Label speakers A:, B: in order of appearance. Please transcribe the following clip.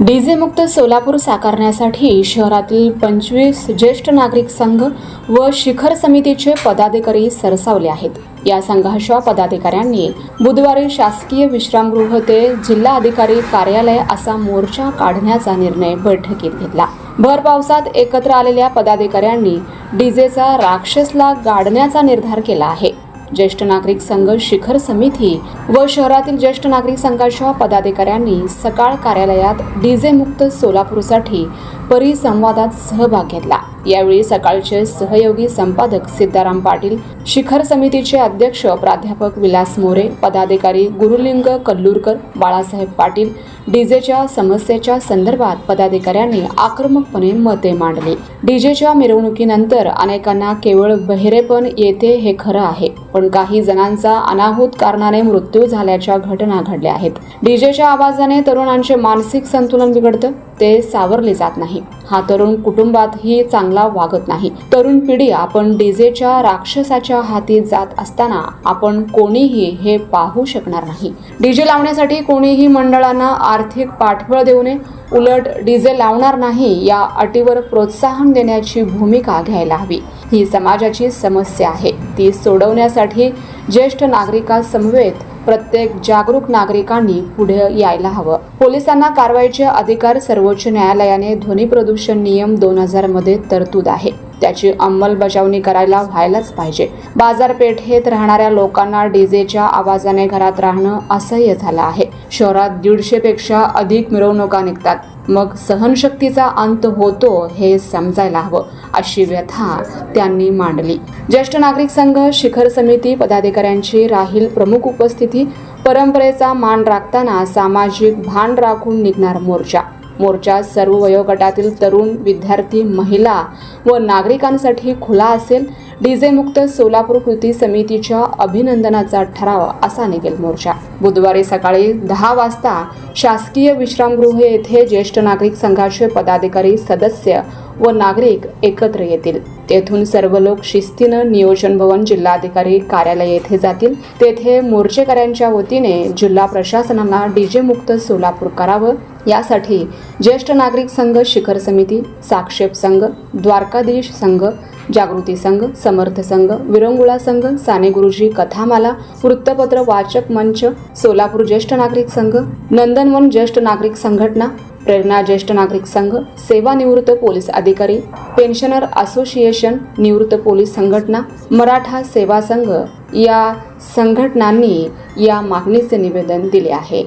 A: डीजेमुक्त सोलापूर साकारण्यासाठी शहरातील पंचवीस ज्येष्ठ नागरिक संघ व शिखर समितीचे पदाधिकारी सरसावले आहेत. या संघाच्या पदाधिकाऱ्यांनी बुधवारी शासकीय विश्रामगृह ते जिल्हा अधिकारी कार्यालय असा मोर्चा काढण्याचा निर्णय बैठकीत घेतला. भर पावसात एकत्र आलेल्या पदाधिकाऱ्यांनी डीजेचा राक्षसला गाडण्याचा निर्धार केला आहे. ज्येष्ठ नागरिक संघ शिखर समिती व शहरातील ज्येष्ठ नागरिक संघाच्या पदाधिकाऱ्यांनी सकाळ कार्यालयात डीजे मुक्त सोलापूरसाठी परिसंवादात सहभाग घेतला. यावेळी सकाळचे सहयोगी संपादक सिद्धाराम पाटील शिखर समितीचे अध्यक्ष प्राध्यापक विलास मोरे पदाधिकारी गुरुलिंग कल्लूरकर बाळासाहेब पाटील डीजेच्या समस्येच्या संदर्भात पदाधिकाऱ्यांनी आक्रमकपणे मते मांडली. डीजेच्या मिरवणुकीनंतर अनेकांना केवळ बहिरेपण येते हे खरं आहे पण काही जणांचा अनाहूत कारणाने मृत्यू झाल्याच्या घटना घडल्या आहेत. डीजेच्या आवाजाने तरुणांचे मानसिक संतुलन बिघडतं ते सावरले जात नाही. हा तरुण कुटुंबातही चांगला वागत नाही. तरुण पिढी आपण डीजेच्या राक्षसाच्या हाती जात असताना आपण कोणीही हे पाहू शकणार नाही. डीजे लावण्यासाठी कोणीही मंडळांना आर्थिक पाठबळ देऊ नये. उलट डीजे लावणार नाही या अटीवर प्रोत्साहन देण्याची भूमिका घ्यायला हवी. ही समाजाची समस्या आहे. ती सोडवण्यासाठी ज्येष्ठ नागरिकांसमवेत प्रत्येक जागरूक नागरिकांनी पुढे यायला हवं. पोलिसांना कारवाईचे अधिकार सर्वोच्च न्यायालयाने ध्वनी प्रदूषण नियम दोन हजारमध्ये तरतूद आहे. त्याची अंमलबजावणी करायला व्हायलाच पाहिजे. बाजारपेठेत राहणाऱ्या लोकांना डीजेच्या आवाजाने घरात राहणं असह्य झालं आहे. शहरात दीडशेपेक्षा अधिक मिरवणुका निघतात. मग सहनशक्तीचा अंत होतो हे समजायला हवं अशी व्यथा त्यांनी मांडली. ज्येष्ठ नागरिक संघ शिखर समिती पदाधिकाऱ्यांची राहील प्रमुख उपस्थिती परंपरेचा मान राखताना सामाजिक भान राखून निघणार मोर्चा. मोर्चा सर्व वयोगटातील तरुण विद्यार्थी महिला व नागरिकांसाठी खुला असेल. डीजेमुक्त सोलापूर कृती समितीच्या अभिनंदनाचा ठराव असा निघेल मोर्चा. बुधवारी सकाळी दहा वाजता शासकीय विश्रामगृह येथे ज्येष्ठ नागरिक संघाचे पदाधिकारी सदस्य व नागरिक एकत्र येतील. तेथून सर्व लोक शिस्तीनं नियोजन भवन जिल्हाधिकारी कार्यालय येथे जातील. तेथे मोर्चेकऱ्यांच्या वतीने जिल्हा प्रशासनाला डीजे मुक्त सोलापूर करावं. यासाठी ज्येष्ठ नागरिक संघ शिखर समिती साक्षेप संघ द्वारकाधीश संघ जागृती संघ समर्थ संघ विरंगुळा संघ साने गुरुजी कथामाला वृत्तपत्र वाचक मंच सोलापूर ज्येष्ठ नागरिक संघ नंदनवन ज्येष्ठ नागरिक संघटना प्रेरणा ज्येष्ठ नागरिक संघ सेवानिवृत्त पोलीस अधिकारी पेन्शनर असोसिएशन निवृत्त पोलीस संघटना मराठा सेवा संघ या संघटनांनी या मागणीचे निवेदन दिले आहे.